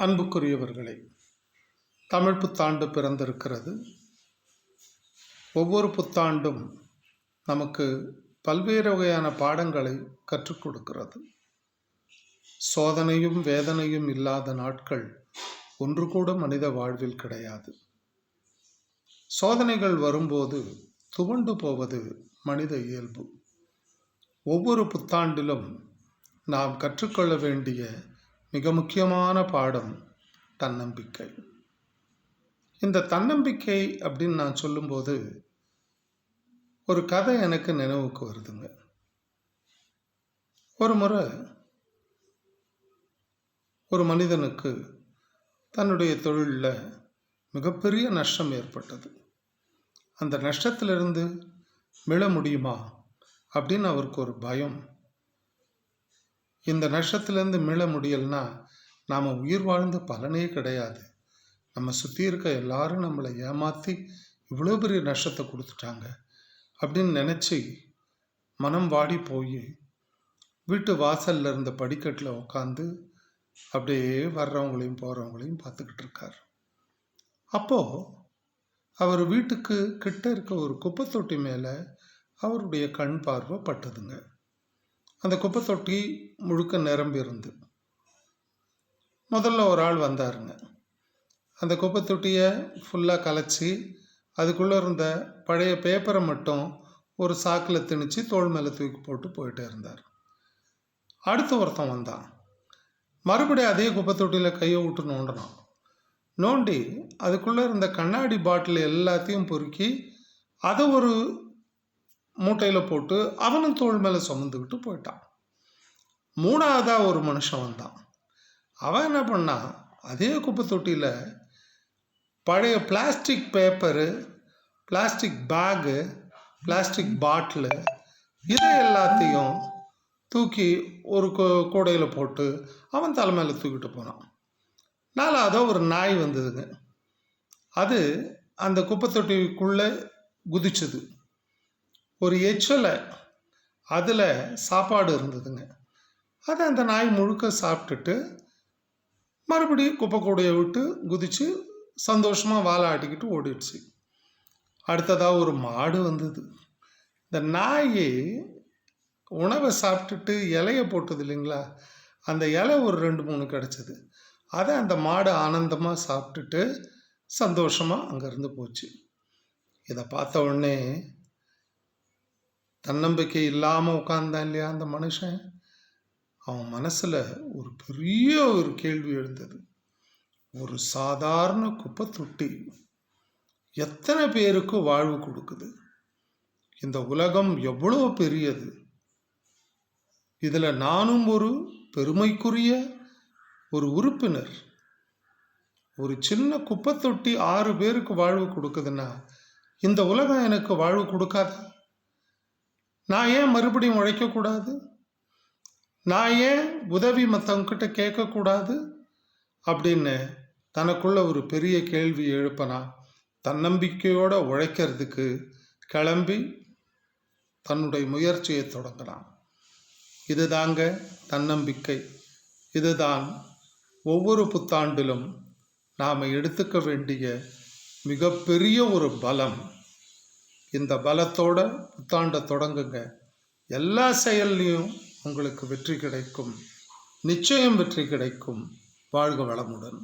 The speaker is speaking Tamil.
அன்புக்குரியவர்களே தமிழ் புத்தாண்டு பிறந்திருக்கிறது. ஒவ்வொரு புத்தாண்டும் நமக்கு பல்வேறு வகையான பாடங்களை கற்றுக் கொடுக்கிறது. சோதனையும் வேதனையும் இல்லாத நாட்கள் ஒன்று கூட மனித வாழ்வில் கிடையாது. சோதனைகள் வரும்போது துவண்டு போவது மனித இயல்பு. ஒவ்வொரு புத்தாண்டிலும் நாம் கற்றுக்கொள்ள வேண்டிய மிக முக்கியமான பாடம் தன்னம்பிக்கை. இந்த தன்னம்பிக்கை அப்படின்னு நான் சொல்லும்போது ஒரு கதை எனக்கு நினைவுக்கு வருதுங்க. ஒரு முறை ஒரு மனிதனுக்கு தன்னுடைய தொழிலில் மிகப்பெரிய நஷ்டம் ஏற்பட்டது. அந்த நஷ்டத்திலிருந்து மீள முடியுமா அப்படின்னு அவருக்கு ஒரு பயம். இந்த நஷ்டத்துலேருந்து மீள முடியலனா நாம் உயிர் வாழ்ந்த பலனே கிடையாது. நம்ம சுற்றி இருக்க எல்லாரும் நம்மளை ஏமாற்றி இவ்வளோ பெரிய நஷ்டத்தை கொடுத்துட்டாங்க அப்படின்னு நினச்சி மனம் வாடி போய் வீட்டு வாசலில் இருந்த படிக்கட்டில் உட்காந்து அப்படியே வர்றவங்களையும் போகிறவங்களையும் பார்த்துக்கிட்டு இருக்கார். அப்போது அவர் வீட்டுக்கு கிட்ட இருக்க ஒரு குப்பை தொட்டி மேலே அவருடைய கண் பார்வை பட்டதுங்க அந்த குப்பை தொட்டி முழுக்க நிரம்பி இருந்து. முதல்ல ஒரு ஆள் வந்தாருங்க. அந்த குப்பை தொட்டியை ஃபுல்லாக கலைச்சி அதுக்குள்ளே இருந்த பழைய பேப்பரை மட்டும் ஒரு சாக்கில் திணிச்சு தோல் மேலே தூக்கி போட்டு போயிட்டே இருந்தார். அடுத்த ஒருத்தன் வந்தான். மறுபடியும் அதே குப்பை தொட்டியில் கையை விட்டு நோண்டினான். நோண்டி அதுக்குள்ளே இருந்த கண்ணாடி பாட்டில் எல்லாத்தையும் பொறுக்கி அதை ஒரு மூட்டையில் போட்டு அவனும் தோல் மேலே சுமந்துக்கிட்டு போயிட்டான். மூணாவதாக ஒரு மனுஷன் வந்தான். அவன் என்ன பண்ணான் அதே குப்பை தொட்டியில் பழைய plastic paper plastic bag plastic bottle இதை எல்லாத்தையும் தூக்கி ஒரு கூடையில் போட்டு அவன் தலைமையில் தூக்கிட்டு போனான். நாலாவதோ ஒரு நாய் வந்ததுங்க. அது அந்த குப்பை தொட்டிக்குள்ளே குதிச்சுது. ஒரு எச்சலை அதில் சாப்பாடு இருந்ததுங்க. அதை அந்த நாய் முழுக்க சாப்பிட்டுட்டு மறுபடியும் குப்பை கூடையை விட்டு குதித்து சந்தோஷமாக வாழை ஆட்டிக்கிட்டு ஓடிடுச்சு. அடுத்ததாக ஒரு மாடு வந்தது. இந்த நாய் உணவை சாப்பிட்டுட்டு இலையை போட்டது இல்லைங்களா? அந்த இலை ஒரு ரெண்டு மூணு கிடச்சிது. அதை அந்த மாடு ஆனந்தமாக சாப்பிட்டுட்டு சந்தோஷமாக அங்கேருந்து போச்சு. இதை பார்த்த உடனே தன்னம்பிக்கை இல்லாமல் உட்கார்ந்தான் இல்லையா அந்த மனுஷன்? அவன் மனசில் ஒரு பெரிய ஒரு கேள்வி எழுந்தது. ஒரு சாதாரண குப்பை தொட்டி எத்தனை பேருக்கு வாழ்வு கொடுக்குது? இந்த உலகம் எவ்வளோ பெரியது? இதில் நானும் ஒரு பெருமைக்குரிய ஒரு உறுப்பினர். ஒரு சின்ன குப்பை தொட்டி ஆறு பேருக்கு வாழ்வு கொடுக்குதுன்னா இந்த உலகம் எனக்கு வாழ்வு கொடுக்காதா? நான் ஏன் மறுபடியும் உழைக்கக்கூடாது? நான் ஏன் உதவி மற்றவங்கிட்ட கேட்கக்கூடாது? அப்படின்னு தனக்குள்ள ஒரு பெரிய கேள்வி எழுப்பனா தன்னம்பிக்கையோடு உழைக்கிறதுக்கு கிளம்பி தன்னுடைய முயற்சியை தொடங்கலாம். இதுதாங்க தன்னம்பிக்கை. இதுதான் ஒவ்வொரு புத்தாண்டிலும் நாம் எடுத்துக்க வேண்டிய மிகப்பெரிய ஒரு பலம். இந்த பலத்தோட புத்தாண்டை தொடங்குங்க. எல்லா செயல்லையும் உங்களுக்கு வெற்றி கிடைக்கும். நிச்சயம் வெற்றி கிடைக்கும். வாழ்க வளமுடன்.